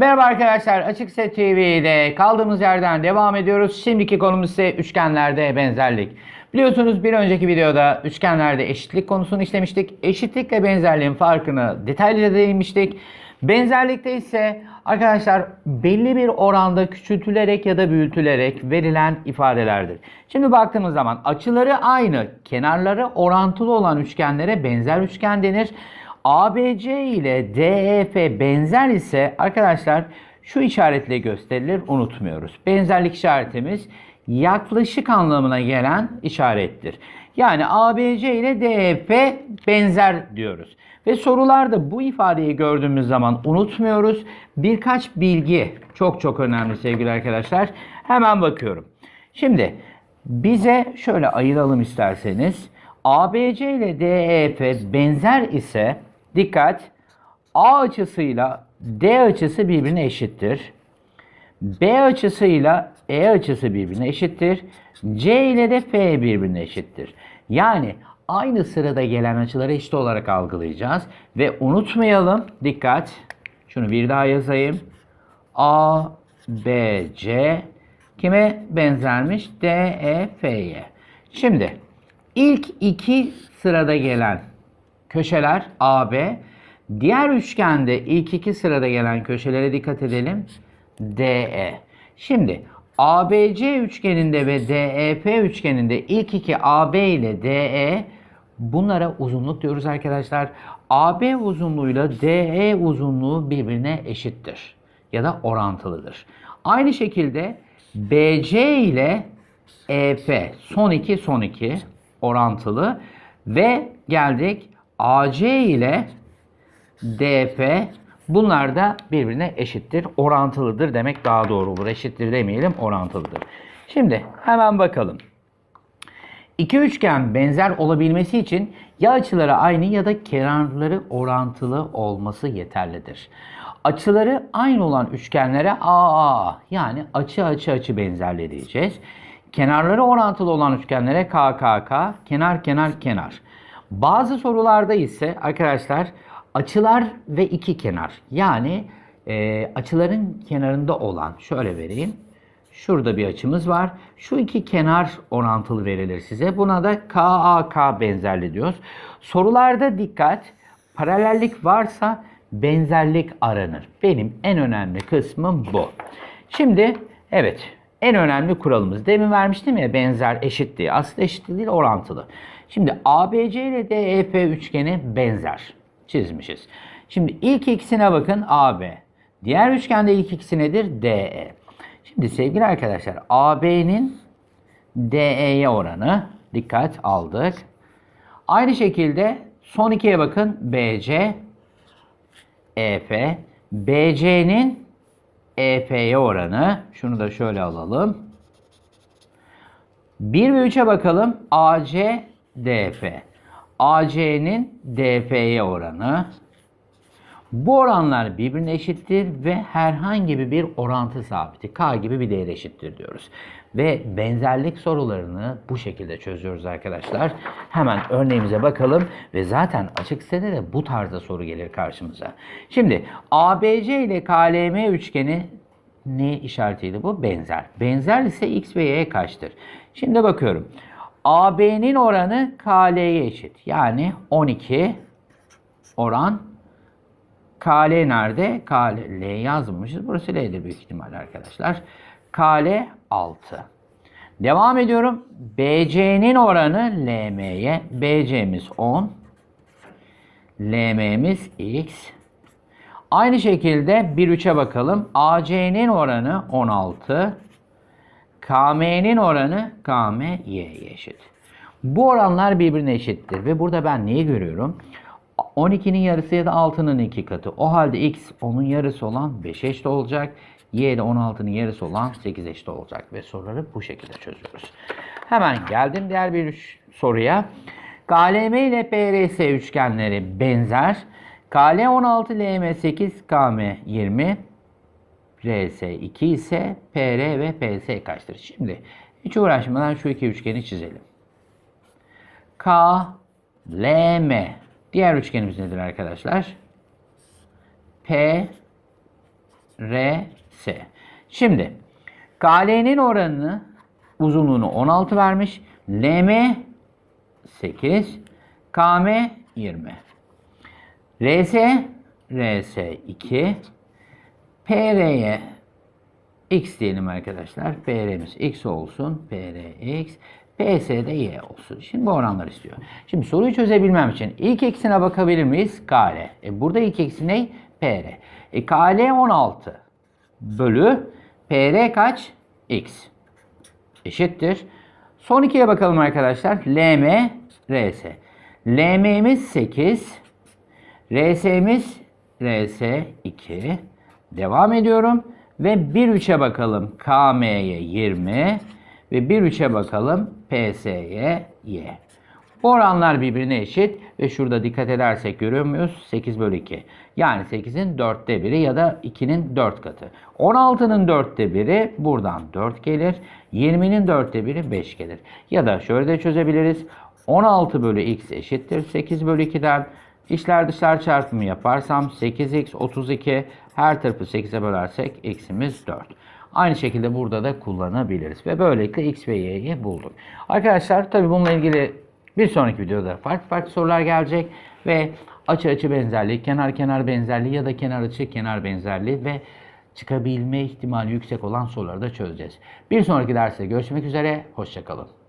Merhaba arkadaşlar, Açık Set TV'de kaldığımız yerden devam ediyoruz. Şimdiki konumuz ise üçgenlerde benzerlik. Biliyorsunuz bir önceki videoda üçgenlerde eşitlik konusunu işlemiştik. Eşitlikle benzerliğin farkını detaylıca değinmiştik. Benzerlikte ise arkadaşlar belli bir oranda küçültülerek ya da büyütülerek verilen ifadelerdir. Şimdi baktığımız zaman açıları aynı, kenarları orantılı olan üçgenlere benzer üçgen denir. ABC ile DEF benzer ise arkadaşlar şu işaretle gösterilir unutmuyoruz. Benzerlik işaretimiz yaklaşık anlamına gelen işarettir. Yani ABC ile DEF benzer diyoruz. Ve sorularda bu ifadeyi gördüğümüz zaman unutmuyoruz. Birkaç bilgi çok çok önemli sevgili arkadaşlar. Hemen bakıyorum. Şimdi bize şöyle ayıralım isterseniz. ABC ile DEF benzer ise dikkat A açısıyla D açısı birbirine eşittir. B açısıyla E açısı birbirine eşittir. C ile de F birbirine eşittir. Yani aynı sırada gelen açıları eşit olarak algılayacağız. Ve unutmayalım, dikkat, şunu bir daha yazayım. A, B, C kime benzermiş? D, E, F'ye. Şimdi ilk iki sırada gelen köşeler AB. Diğer üçgende ilk iki sırada gelen köşelere dikkat edelim. DE. Şimdi ABC üçgeninde ve DEF üçgeninde ilk iki AB ile DE bunlara uzunluk diyoruz arkadaşlar. AB uzunluğuyla DE uzunluğu birbirine eşittir ya da orantılıdır. Aynı şekilde BC ile EP son iki son iki orantılı ve geldik AC ile DF bunlar da birbirine eşittir, orantılıdır demek daha doğru olur. Eşittir demeyelim, orantılıdır. Şimdi hemen bakalım. İki üçgen benzer olabilmesi için ya açıları aynı ya da kenarları orantılı olması yeterlidir. Açıları aynı olan üçgenlere AA yani açı açı açı benzerliği diyeceğiz. Kenarları orantılı olan üçgenlere KKK, kenar kenar kenar. Bazı sorularda ise arkadaşlar açılar ve iki kenar yani e, açıların kenarında olan şöyle vereyim. Şurada bir açımız var. Şu iki kenar orantılı verilir size. Buna da KAK benzerli diyoruz. Sorularda dikkat. Paralellik varsa benzerlik aranır. Benim en önemli kısmım bu. Şimdi evet en önemli kuralımız. Demin vermiştim ya benzer eşit diye. Aslında değil orantılı. Şimdi ABC ile DEF üçgeni benzer. Çizmişiz. Şimdi ilk ikisine bakın AB. Diğer üçgende ilk ikisi nedir? DE. Şimdi sevgili arkadaşlar AB'nin DE'ye oranı dikkat aldık. Aynı şekilde son ikiye bakın BC EF BC'nin EF'ye oranı şunu da şöyle alalım. 1 ve 3'e bakalım. AC DF. AC'nin DF'ye oranı. Bu oranlar birbirine eşittir ve herhangi bir orantı sabiti K gibi bir değer eşittir diyoruz. Ve benzerlik sorularını bu şekilde çözüyoruz arkadaşlar. Hemen örneğimize bakalım ve zaten açık sitede de bu tarzda soru gelir karşımıza. Şimdi ABC ile KLM üçgeni ne işaretiydi bu? Benzer. Benzer ise X ve Y kaçtır? Şimdi bakıyorum. AB'nin oranı KL'ye eşit. Yani 12 oran KL nerede? KL L yazmamışız. Burası L'dir büyük ihtimalle arkadaşlar. KL 6. Devam ediyorum. BC'nin oranı LM'ye. BC'miz 10. LM'miz X. Aynı şekilde 1 3'e bakalım. AC'nin oranı 16. KM'nin oranı KM Y'ye eşit. Bu oranlar birbirine eşittir ve burada ben neyi görüyorum? 12'nin yarısı ya da 6'nın 2 katı. O halde x 10'un yarısı olan 5 eşit olacak. Y de 16'nın yarısı olan 8 eşit olacak. Ve soruları bu şekilde çözüyoruz. Hemen geldim diğer bir soruya. KLM ile PRS üçgenleri benzer. KL 16, LM 8, KM 20. RS 2 ise PR ve PS kaçtır? Şimdi hiç uğraşmadan şu iki üçgeni çizelim. K, L, M. Diğer üçgenimiz nedir arkadaşlar? P, RS. Şimdi KL'nin oranını uzunluğunu 16 vermiş. LM 8, KM 20. RS, RS 2, PR'ye X diyelim arkadaşlar. PR'miz X olsun. PR X. PS de Y olsun. Şimdi bu oranlar istiyor. Şimdi soruyu çözebilmem için ilk eksine bakabilir miyiz? KL. E burada ilk eksi ne? PR. E KL 16 bölü PR kaç? X. Eşittir. Son ikiye bakalım arkadaşlar. LM, RS. LM'miz 8. RS'miz RS2. Devam ediyorum. Ve 1 3'e bakalım. KM'ye 20. Ve 1 3'e bakalım. PS'ye Y. Bu oranlar birbirine eşit. Ve şurada dikkat edersek görüyor muyuz? 8 bölü 2. Yani 8'in 4'te 1'i ya da 2'nin 4 katı. 16'nın 4'te 1'i buradan 4 gelir. 20'nin 4'te 1'i 5 gelir. Ya da şöyle de çözebiliriz. 16 bölü x eşittir 8 bölü 2'den. İçler dışlar çarpımı yaparsam 8x 32 her tarafı 8'e bölersek x'imiz 4. Aynı şekilde burada da kullanabiliriz. Ve böylelikle x ve y'yi bulduk. Arkadaşlar tabi bununla ilgili bir sonraki videoda farklı farklı sorular gelecek. Ve açı açı benzerliği, kenar kenar benzerliği ya da kenar açı kenar benzerliği ve çıkabilme ihtimali yüksek olan soruları da çözeceğiz. Bir sonraki derste görüşmek üzere. Hoşçakalın.